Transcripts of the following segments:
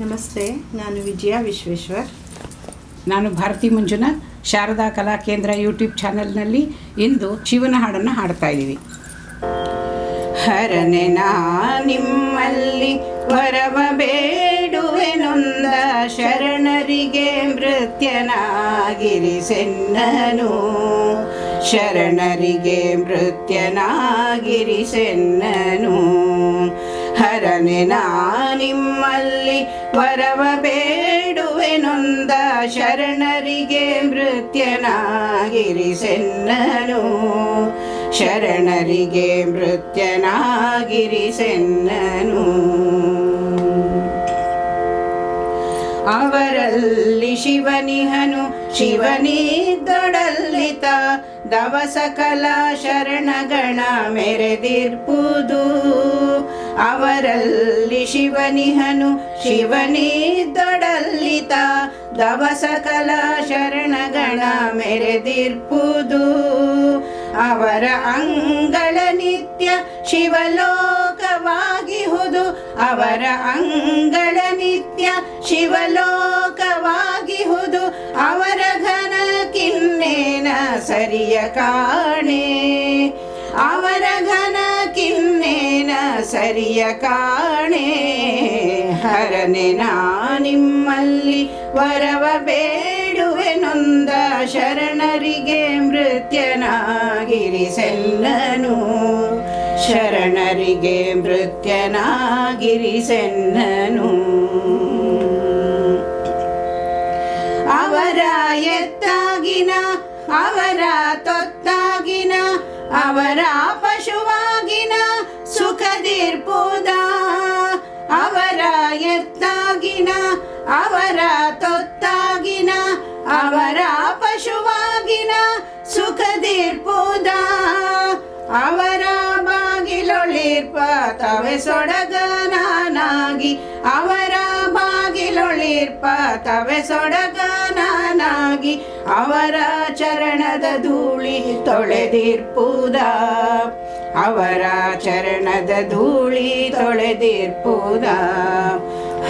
ನಮಸ್ತೆ, ನಾನು ವಿಜಯ ವಿಶ್ವೇಶ್ವರ್. ನಾನು ಭಾರತಿ ಮಂಜುನಾಥ್, ಶಾರದಾ ಕಲಾ ಕೇಂದ್ರ ಯೂಟ್ಯೂಬ್ ಚಾನೆಲ್ನಲ್ಲಿ ಇಂದು ಶಿವನ ಹಾಡನ್ನು ಹಾಡ್ತಾ ಇದ್ದೀವಿ. ಹರನೆ ನಾ ನಿಮ್ಮಲ್ಲಿ ವರವ ಬೇಡುವೆನೊಂದ ಶರಣರಿಗೆ ಮೃತ್ಯನಾಗಿರಿಸೆನ್ನನು. ಶರಣರಿಗೆ ಮೃತ್ಯನಾಗಿರಿಸೆನ್ನನು. ಹರನೆ ನಾ ನಿಮ್ಮಲ್ಲಿ ವರವ ಬೇಡುವೆನೊಂದ ಶರಣರಿಗೆ ಮೃತ್ಯನಾಗಿರಿಸೆನ್ನನು. ಶರಣರಿಗೆ ಮೃತ್ಯನಾಗಿರಿಸೆನ್ನನು. ಅವರಲ್ಲಿ ಶಿವನಿಹನು, ಶಿವನಿದ್ದೊಡಲ್ಲಿತ ದವಸ ಕಲಾ ಶರಣಗಣ ಮೆರೆದಿರ್ಪುದು. ಅವರಲ್ಲಿ ಶಿವನಿಹನು ಶಿವನಿದ್ದೊಡಲ್ಲಿತ ದವಸ ಕಲಾ ಶರಣಗಣ ಮೆರೆದಿರ್ಪುದು. ಅವರ ಅಂಗಳ ನಿತ್ಯ ಶಿವಲೋಕವಾಗಿಹುದು. ಅವರ ಅಂಗಳ ನಿತ್ಯ ಶಿವಲೋಕವಾಗಿಹುದು. ಅವರ ಘನ ಕಿನ್ನೇನ ಸರಿಯ ಕಾಣೆ ಸರಿಯ ಕಾಣೆ. ಹರನೆ ನಾ ನಿಮ್ಮಲ್ಲಿ ವರವ ಬೇಡುವೆ ನೊಂದ ಶರಣರಿಗೆ ಮೃತ್ಯನಾಗಿರಿಸೆನ್ನನು. ಶರಣರಿಗೆ ಮೃತ್ಯನಾಗಿರಿಸೆನ್ನನು. ಅವರ ಎತ್ತಾಗಿನ, ಅವರ ತೊತ್ತಾಗಿನ, ಅವರ ಪಶುವಾಗಿನ ಅವರ ತೊತ್ತಾಗಿನ, ಅವರ ಪಶುವಾಗಿನ ಸುಖದಿರ್ಪುದ ಅವರ ಬಾಗಿಲೊಳಿರ್ಪ, ತವೆ ಸೊಡಗನಾಗಿ ಅವರ ಬಾಗಿಲೊಳಿರ್ಪ, ತವೆ ಸೊಡಗನಾಗಿ ಅವರ ಚರಣದ ಧೂಳಿ ತೊಳೆದಿರ್ಪುದ. ಅವರ ಚರಣದ ಧೂಳಿ ತೊಳೆದಿರ್ಪುದ.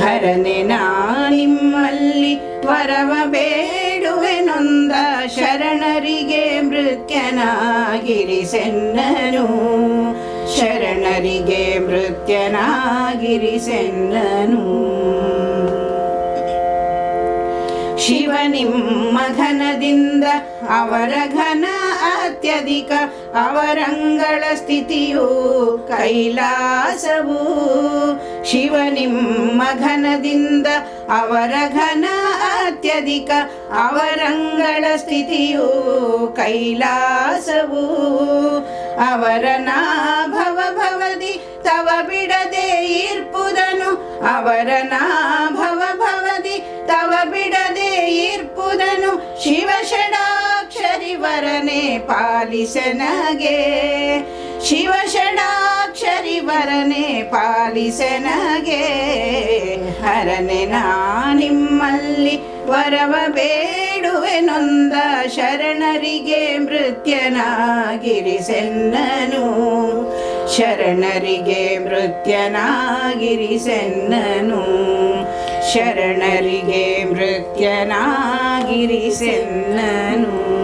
ಹರನೆ ನಾ ನಿಮ್ಮಲ್ಲಿ ವರವ ಬೇಡುವೆನೊಂದ ಶರಣರಿಗೆ ಮೃತ್ಯನಾಗಿರಿಸೆನ್ನನು. ಶರಣರಿಗೆ ಮೃತ್ಯನಾಗಿರಿಸೆನ್ನನು. ಶಿವನಿಮ್ಮ ಘನದಿಂದ ಅವರ ಘನ ಅತ್ಯಧಿಕ ಅವರಂಗಳ ಸ್ಥಿತಿಯು ಕೈಲಾಸವು. ಶಿವನಿಮ್ಮ ಘನದಿಂದ ಅವರ ಘನ ಅತ್ಯಧಿಕ ಅವರಂಗಳ ಸ್ಥಿತಿಯು ಕೈಲಾಸವು. ಅವರ ನಾಭವ ಭವದಿ ತವ ಬಿಡದೆ ಇರ್ಪುದನು ಅವರ ನಾಭವ ವರನೆ ಪಾಲಿಸನಗೆ ಶಿವ ಷಡಾಕ್ಷರಿ ವರನೆ ಪಾಲಿಸನಗೆ ಹರನೆ ನಾ ನಿಮ್ಮಲ್ಲಿ ವರವ ಬೇಡುವೆನೊಂದ ಶರಣರಿಗೆ ಮೃತ್ಯನಾಗಿರಿಸೆನ್ನನು. ಶರಣರಿಗೆ ಮೃತ್ಯನಾಗಿರಿಸೆನ್ನನು. ಶರಣರಿಗೆ ಮೃತ್ಯನಾಗಿರಿಸೆನ್ನನು.